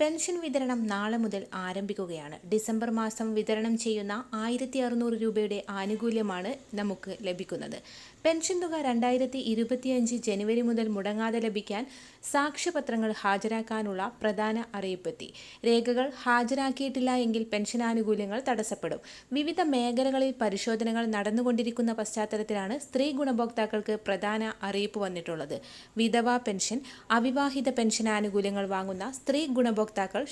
Pension വിതരണം നാളെ മുതൽ ആരംഭിക്കുകയാണ്. ഡിസംബർ മാസം വിതരണം ചെയ്യുന്ന ആയിരത്തി അറുന്നൂറ് രൂപയുടെ ആനുകൂല്യമാണ് നമുക്ക് ലഭിക്കുന്നത്. പെൻഷൻ തുക രണ്ടായിരത്തി ഇരുപത്തിയഞ്ച് ജനുവരി മുതൽ മുടങ്ങാതെ ലഭിക്കാൻ സാക്ഷ്യപത്രങ്ങൾ ഹാജരാക്കാനുള്ള പ്രധാന അറിയിപ്പെത്തി. രേഖകൾ ഹാജരാക്കിയിട്ടില്ല എങ്കിൽ പെൻഷൻ ആനുകൂല്യങ്ങൾ തടസ്സപ്പെടും. വിവിധ മേഖലകളിൽ പരിശോധനകൾ നടന്നുകൊണ്ടിരിക്കുന്ന പശ്ചാത്തലത്തിലാണ് സ്ത്രീ ഗുണഭോക്താക്കൾക്ക് പ്രധാന അറിയിപ്പ് വന്നിട്ടുള്ളത്. വിധവാ പെൻഷൻ അവിവാഹിത പെൻഷൻ ആനുകൂല്യങ്ങൾ വാങ്ങുന്ന സ്ത്രീ ഗുണഭോക്താക്കൾ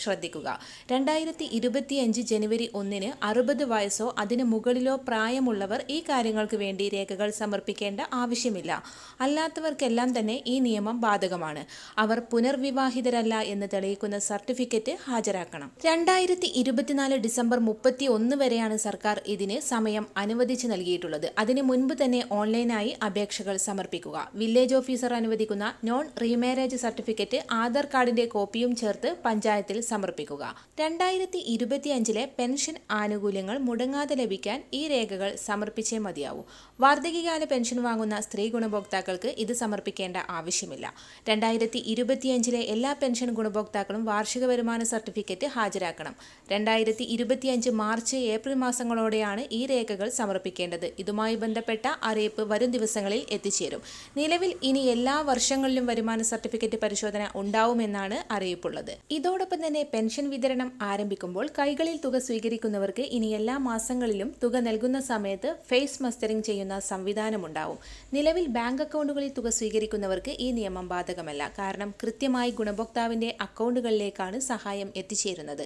ശ്രദ്ധിക്കുക. രണ്ടായിരത്തി ഇരുപത്തിയഞ്ച് ജനുവരി ഒന്നിന് അറുപത് വയസ്സോ അതിന് മുകളിലോ പ്രായമുള്ളവർ ഈ കാര്യങ്ങൾക്ക് വേണ്ടി രേഖകൾ സമർപ്പിക്കേണ്ട ആവശ്യമില്ല. അല്ലാത്തവർക്കെല്ലാം തന്നെ ഈ നിയമം ബാധകമാണ്. അവർ പുനർവിവാഹിതരല്ല എന്ന് തെളിയിക്കുന്ന സർട്ടിഫിക്കറ്റ് ഹാജരാക്കണം. രണ്ടായിരത്തി ഇരുപത്തിനാല് ഡിസംബർ മുപ്പത്തി ഒന്ന് വരെയാണ് സർക്കാർ ഇതിന് സമയം അനുവദിച്ചു നൽകിയിട്ടുള്ളത്. അതിന് മുൻപ് തന്നെ ഓൺലൈനായി അപേക്ഷകൾ സമർപ്പിക്കുക. വില്ലേജ് ഓഫീസർ അനുവദിക്കുന്ന നോൺ റീമാരേജ് സർട്ടിഫിക്കറ്റ് ആധാർ കാർഡിന്റെ കോപ്പിയും ചേർത്ത് പഞ്ചായത്തിൽ സമർപ്പിക്കുക. രണ്ടായിരത്തി ഇരുപത്തിയഞ്ചിലെ പെൻഷൻ ആനുകൂല്യങ്ങൾ മുടങ്ങാതെ ലഭിക്കാൻ ഈ രേഖകൾ സമർപ്പിച്ചേ മതിയാവൂ. വാർദ്ധകികാല പെൻഷൻ വാങ്ങുന്ന സ്ത്രീ ഗുണഭോക്താക്കൾക്ക് ഇത് സമർപ്പിക്കേണ്ട ആവശ്യമില്ല. രണ്ടായിരത്തി ഇരുപത്തിയഞ്ചിലെ എല്ലാ പെൻഷൻ ഗുണഭോക്താക്കളും വാർഷിക വരുമാന സർട്ടിഫിക്കറ്റ് ഹാജരാക്കണം. രണ്ടായിരത്തി ഇരുപത്തിയഞ്ച് മാർച്ച് ഏപ്രിൽ മാസങ്ങളോടെയാണ് ഈ രേഖകൾ സമർപ്പിക്കേണ്ടത്. ഇതുമായി ബന്ധപ്പെട്ട അറിയിപ്പ് വരും ദിവസങ്ങളിൽ എത്തിച്ചേരും. നിലവിൽ ഇനി എല്ലാ വർഷങ്ങളിലും വരുമാന സർട്ടിഫിക്കറ്റ് പരിശോധന ഉണ്ടാവുമെന്നാണ് അറിയിപ്പുള്ളത്. ഇതോടൊപ്പം തന്നെ പെൻഷൻ വിതരണം ആരംഭിക്കുമ്പോൾ കൈകളിൽ തുക സ്വീകരിക്കുന്നവർക്ക് ഇനി എല്ലാ മാസങ്ങളിലും തുക നൽകുന്ന സമയത്ത് ഫേസ് മസ്റ്ററിംഗ് ചെയ്യുന്ന സംവിധാനമുണ്ടാവും. നിലവിൽ ബാങ്ക് അക്കൗണ്ടുകളിൽ തുക സ്വീകരിക്കുന്നവർക്ക് ഈ നിയമം ബാധകമല്ല. കാരണം കൃത്യമായി ഗുണഭോക്താവിന്റെ അക്കൗണ്ടുകളിലേക്കാണ് സഹായം എത്തിച്ചേരുന്നത്.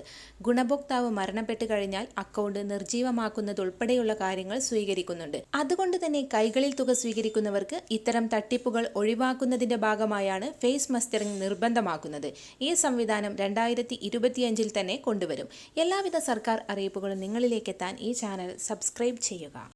ഗുണഭോക്താവ് മരണപ്പെട്ട് കഴിഞ്ഞാൽ അക്കൗണ്ട് നിർജീവമാക്കുന്നതുൾപ്പെടെയുള്ള കാര്യങ്ങൾ സ്വീകരിക്കുന്നുണ്ട്. അതുകൊണ്ട് തന്നെ കൈകളിൽ തുക സ്വീകരിക്കുന്നവർക്ക് ഇത്തരം തട്ടിപ്പുകൾ ഒഴിവാക്കുന്നതിന്റെ ഭാഗമായാണ് ഫേസ് മസ്റ്ററിംഗ് നിർബന്ധമാക്കുന്നത്. ഈ സംവിധാനം രണ്ടായിരത്തി ഇരുപത്തിയഞ്ചിൽ തന്നെ കൊണ്ടുവരും. എല്ലാവിധ സർക്കാർ അറിയിപ്പുകളും നിങ്ങളിലേക്കെത്താൻ ഈ ചാനൽ സബ്സ്ക്രൈബ് ചെയ്യുക.